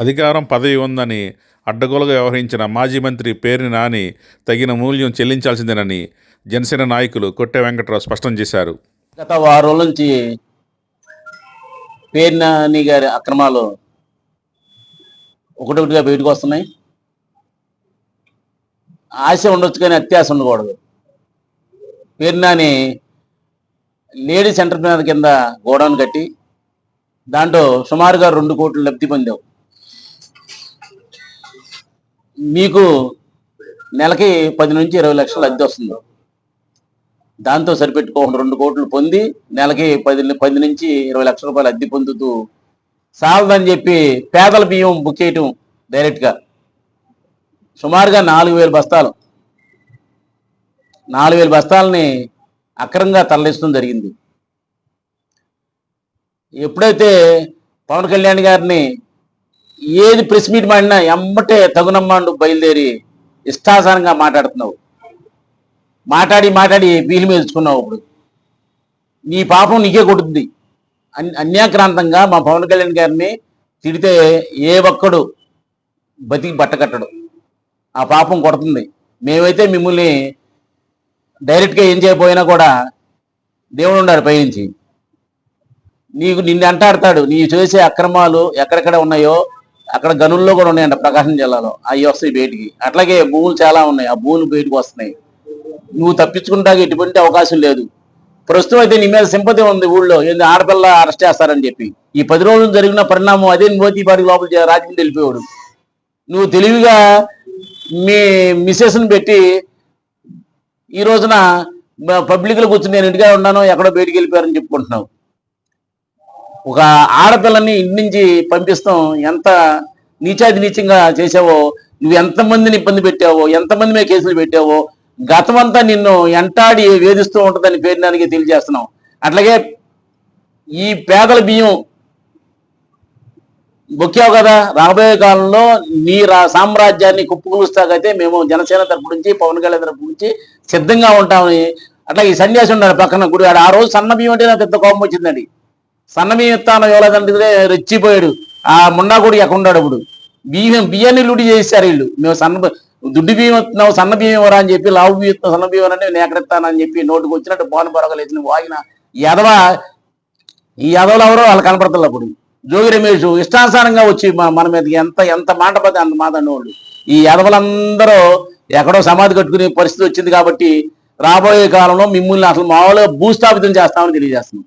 అధికారం పదవి ఉందని అడ్డగోలుగా వ్యవహరించిన మాజీ మంత్రి పేరుని నాని తగిన మూల్యం చెల్లించాల్సిందేనని జనసేన నాయకులు కొట్టె వెంకట్రావు స్పష్టం చేశారు. గత వారం రోజుల నుంచి పేరు నాని గారి అక్రమాలు ఒకటొకటిగా బయటకు వస్తున్నాయి. ఆశ ఉండొచ్చు కానీ అత్యాశ ఉండకూడదు. పేరు నాని లేడీ సెంటర్ కింద గోడౌన్ కట్టి దాంట్లో సుమారుగా రెండు కోట్లు లబ్ధి పొందావు. మీకు నెలకి పది నుంచి ఇరవై లక్షలు అద్దె వస్తుంది. దాంతో సరిపెట్టుకోకుండా రెండు కోట్లు పొంది నెలకి పది పది నుంచి ఇరవై లక్షల రూపాయలు అద్దె పొందుతూ సాలదని చెప్పి పేదల బియ్యం బుక్ చేయటం డైరెక్ట్గా. సుమారుగా నాలుగు వేల బస్తాలు. నాలుగు వేల బస్తాలని అక్రమంగా తరలించడం జరిగింది. ఎప్పుడైతే పవన్ కళ్యాణ్ గారిని ఏది ప్రెస్ మీట్ మాడినా ఎమ్మటే తగునమ్మాండు బయలుదేరి ఇష్టాసారంగా మాట్లాడుతున్నావు. మాట్లాడి మాట్లాడి వీలు మేల్చుకున్నావు ఇప్పుడు. నీ పాపం నీకే కొడుతుంది. అన్- అన్యాక్రాంతంగా మా పవన్ కళ్యాణ్ గారిని తిడితే ఏ ఒక్కడు బతికి బట్టకట్టడు ఆ పాపం కొడుతుంది. మేమైతే మిమ్మల్ని డైరెక్ట్గా ఏం చేయకపోయినా కూడా దేవుడు ఉన్నాడు పైనుంచి నీకు నిన్ను అంటాడతాడు. నీ చేసే అక్రమాలు ఎక్కడెక్కడ ఉన్నాయో అక్కడ గనుల్లో కూడా ఉన్నాయంట ప్రకాశం జిల్లాలో అవి వస్తాయి బయటికి అట్లాగే భూములు చాలా ఉన్నాయి ఆ భూములు బయటకు వస్తున్నాయి. నువ్వు తప్పించుకుంటాకి ఎటువంటి అవకాశం లేదు. ప్రస్తుతం అయితే నీ మీద సింపతి ఉంది ఊళ్ళో ఏంది ఆడపిల్ల అరెస్ట్ చేస్తారని చెప్పి. ఈ పది రోజులు జరిగిన పరిణామం అదే మోతీ పార్టీ లోపల చే- రాజకీయం వెళ్ళిపోయాడు నువ్వు తెలివిగా మీ మిస్సెస్ని పెట్టి ఈ రోజున పబ్లిక్లో కూర్చుని నేను ఇంటిగా ఉన్నాను ఎక్కడో బయటికి వెళ్ళిపోయారని చెప్పుకుంటున్నావు. ఒక ఆడపిల్లని ఇంటి నుంచి పంపిస్తాం ఎంత నీచాది నీచంగా చేసావో నువ్వు ఎంతమందిని ఇబ్బంది పెట్టావో ఎంతమంది మీద కేసులు పెట్టావో గతమంతా నిన్ను ఎంటాడి వేధిస్తూ ఉంటుందని పేరునానికి తెలియజేస్తున్నావు అట్లాగే ఈ పేదల బియ్యం బొక్కావు కదా రాబోయే కాలంలో నీ రా సామ్రాజ్యాన్ని కుప్పకూలుస్తాకైతే మేము జనసేన తరపు నుంచి పవన్ కళ్యాణ్ తరపు నుంచి సిద్ధంగా ఉంటామని అట్లా ఈ సన్యాసి ఉన్నాడు పక్కన గుడి ఆ రోజు సన్న బియ్యం అంటే నాకు పెద్ద కోపం వచ్చిందండి. సన్న బియ్యం ఇస్తాను ఎవరైతే రెచ్చిపోయాడు. ఆ మున్నా గుడి ఎక్కడ ఉన్నాడు ఇప్పుడు బియ్యం బియ్యాన్ని లూడి చేశారు వీళ్ళు. మేము సన్న దుడ్డు బియ్యం ఇస్తున్నావు సన్న బియ్యం ఇవ్వరా అని చెప్పి లావు బియ్యం ఇస్తున్నావు సన్న బియ్యం అంటే నేను ఎక్కడెత్తానని చెప్పి నోటుకు వచ్చినట్టు బాను బొరగలు వేసిన వాగిన ఎదవ ఈ ఎదవలు ఎవరో వాళ్ళు కనపడతారు అప్పుడు. జోగి రమేష్ ఇష్టానుసారంగా వచ్చి మన మీదకి ఎంత ఎంత మాట పడితే అంత మాట అనేవాళ్ళు ఈ ఎదవలందరూ ఎక్కడో సమాధి కట్టుకునే పరిస్థితి వచ్చింది కాబట్టి రాబోయే కాలంలో మిమ్మల్ని అసలు మామూలుగా భూస్థాపితం చేస్తామని తెలియజేస్తున్నాం.